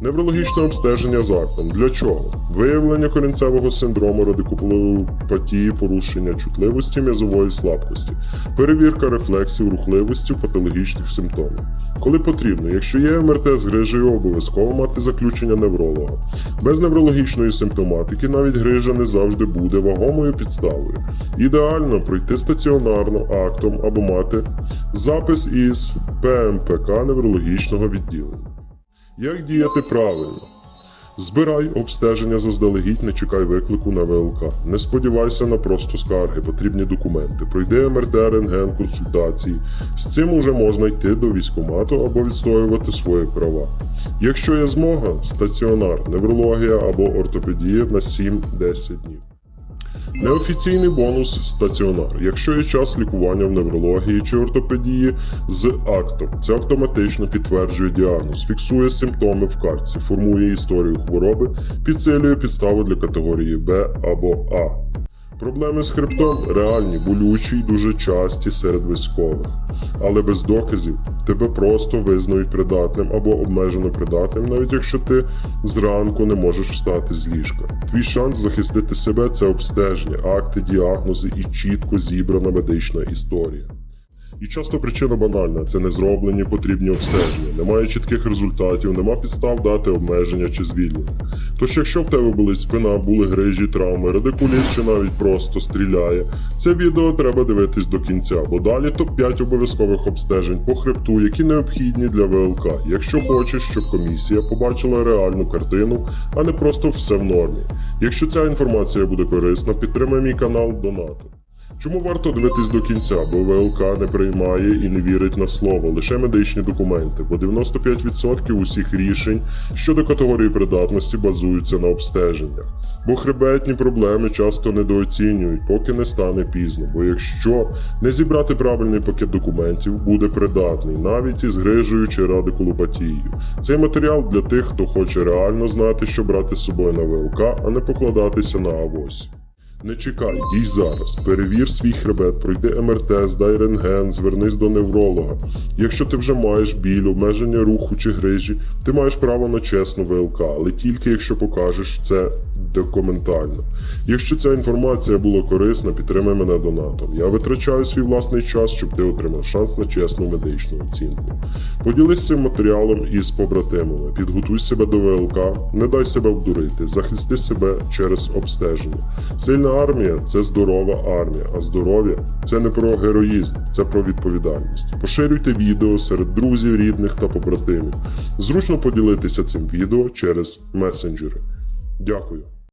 Неврологічне обстеження з актом. Для чого? Виявлення корінцевого синдрому радикулопатії, порушення чутливості м'язової слабкості, перевірка рефлексів, рухливості, патологічних симптомів. Коли потрібно, якщо є МРТ з грижею, обов'язково мати заключення невролога. Без неврологічної симптоматики навіть грижа не завжди буде вагомою підставою. Ідеально пройти стаціонарно актом або мати запис із ПМПК неврологічного відділення. Як діяти правильно? Збирай обстеження заздалегідь, не чекай виклику на ВЛК. Не сподівайся на просто скарги, потрібні документи. Пройди МРТ, рентген, консультації. З цим уже можна йти до військкомату або відстоювати свої права. Якщо є змога, стаціонар, неврологія або ортопедія на 7-10 днів. Неофіційний бонус стаціонар. Якщо є час лікування в неврології чи ортопедії з актом, це автоматично підтверджує діагноз, фіксує симптоми в картці, формує історію хвороби, підсилює підставу для категорії Б або А. Проблеми з хребтом реальні, болючі й дуже часті серед військових. Але без доказів тебе просто визнають придатним або обмежено придатним, навіть якщо ти зранку не можеш встати з ліжка. Твій шанс захистити себе це обстеження, акти, діагнози і чітко зібрана медична історія. І часто причина банальна це не зроблені потрібні обстеження, немає чітких результатів, нема підстав дати обмеження чи звільнення. Тож, якщо в тебе були спина, були грижі, травми, радикуліт чи навіть просто стріляє, це відео треба дивитись до кінця, бо далі топ-5 обов'язкових обстежень по хребту, які необхідні для ВЛК, якщо хочеш, щоб комісія побачила реальну картину, а не просто все в нормі. Якщо ця інформація буде корисна, підтримай мій канал донатом. Чому варто дивитись до кінця, бо ВЛК не приймає і не вірить на слово, лише медичні документи, бо 95% усіх рішень щодо категорії придатності базуються на обстеженнях. Бо хребетні проблеми часто недооцінюють, поки не стане пізно. Бо якщо не зібрати правильний пакет документів, буде придатний, навіть із грижею чи радикулопатією. Цей матеріал для тих, хто хоче реально знати, що брати з собою на ВЛК, а не покладатися на авось. Не чекай, дій зараз. Перевір свій хребет, пройди МРТ, здай рентген, звернись до невролога. Якщо ти вже маєш біль, обмеження руху чи грижі, ти маєш право на чесну ВЛК, але тільки якщо покажеш це документально. Якщо ця інформація була корисна, підтримай мене донатом. Я витрачаю свій власний час, щоб ти отримав шанс на чесну медичну оцінку. Поділись цим матеріалом із побратимами, підготуй себе до ВЛК, не дай себе обдурити, захисти себе через обстеження. Сильна армія це здорова армія, а здоров'я це не про героїзм, це про відповідальність. Поширюйте відео серед друзів, рідних та побратимів. Зручно поділитися цим відео через месенджери. Дякую.